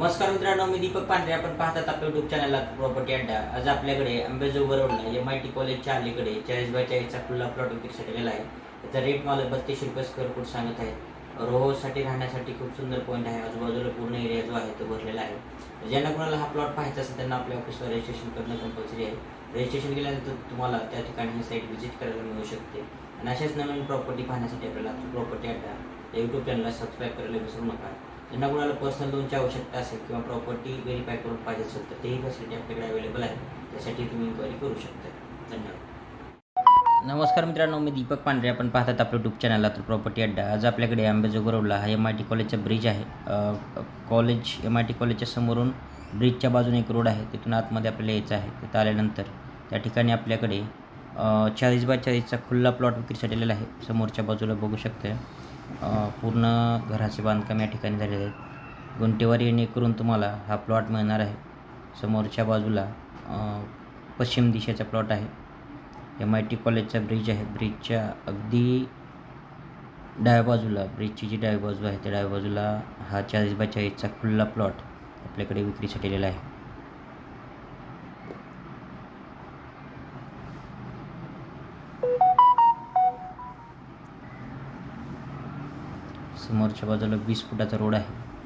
नमस्कार मित्रांनो मी दीपक पांढरे. आपण पाहतात आपल्या युट्यूब चॅनलला प्रॉपर्टी अड्डा आज आपल्याकडे अंबेजोगाई रोडला एम आय टी कॉलेजच्या अलीकडे चाळीस बाय चाळीसचा खुल्ला प्लॉट विक्रीसाठी केलेला आहे. त्याचा रेट मला बत्तीस रुपये स्क्वेअर फूट सांगत आहे. रोहोसाठी राहण्यासाठी खूप सुंदर पॉईंट आहे. आजूबाजूला पूर्ण एरिया जो आहे तो भरलेला आहे. ज्यांना कोणाला हा प्लॉट पाहायचा असेल त्यांना आपल्या ऑफिसवर रजिस्ट्रेशन करणं कंपल्सरी आहे. रजिस्ट्रेशन केल्यानंतर तुम्हाला त्या ठिकाणी ही साईट व्हिजिट करायला मिळू शकते. आणि अशाच नवीन प्रॉपर्टी पाहण्यासाठी आपल्याला प्रॉपर्टी अड्डा uh, या यूट्यूब चॅनलला सबस्क्राईब करायला विसरू नका. ज्यांना कोणाला पर्सनल लोनची आवश्यकता असेल किंवा प्रॉपर्टी व्हेरीफाय करून पाहिजे असेल तर तेही फॅसिलिटी आपल्याकडे अवेलेबल आहे. त्यासाठी तुम्ही इन्क्वायरी करू शकता. धन्यवाद. नमस्कार मित्रांनो मी दीपक पांढरे. आपण पाहतात आपलं यूट्यूब चॅनलला तर प्रॉपर्टी अड्डा. आज आपल्याकडे आंबेजोगाई रोडला हा एम आय टी कॉलेजचा ब्रिज आहे. कॉलेज एम आय टी कॉलेजच्या समोरून ब्रिजच्या बाजूने एक रोड आहे. तिथून आतमध्ये आपल्याला यायचं आहे. तिथं आल्यानंतर त्या ठिकाणी आपल्याकडे चाळीस बाय चाळीसचा खुल्ला प्लॉट विक्रीसाठी आलेला आहे. समोरच्या बाजूला बघू शकते पूर्ण घराचे बांधकाम या ठिकाणी झालेले आहेत. गुंटेवारी येणे करून तुम्हाला हा प्लॉट मिळणार आहे. समोरच्या बाजूला पश्चिम दिशेचा प्लॉट आहे. एम आय टी कॉलेजचा ब्रिज आहे. ब्रिजच्या अगदी डाव्या बाजूला ब्रिजची जी डावी बाजू आहे त्या डाव्या बाजूला हा चाळीस बाय चाळीसचा खुल्ला प्लॉट आपल्याकडे विक्रीसाठी आलेला आहे. समोरच्या बाजूला वीस फुटाचा रोड आहे.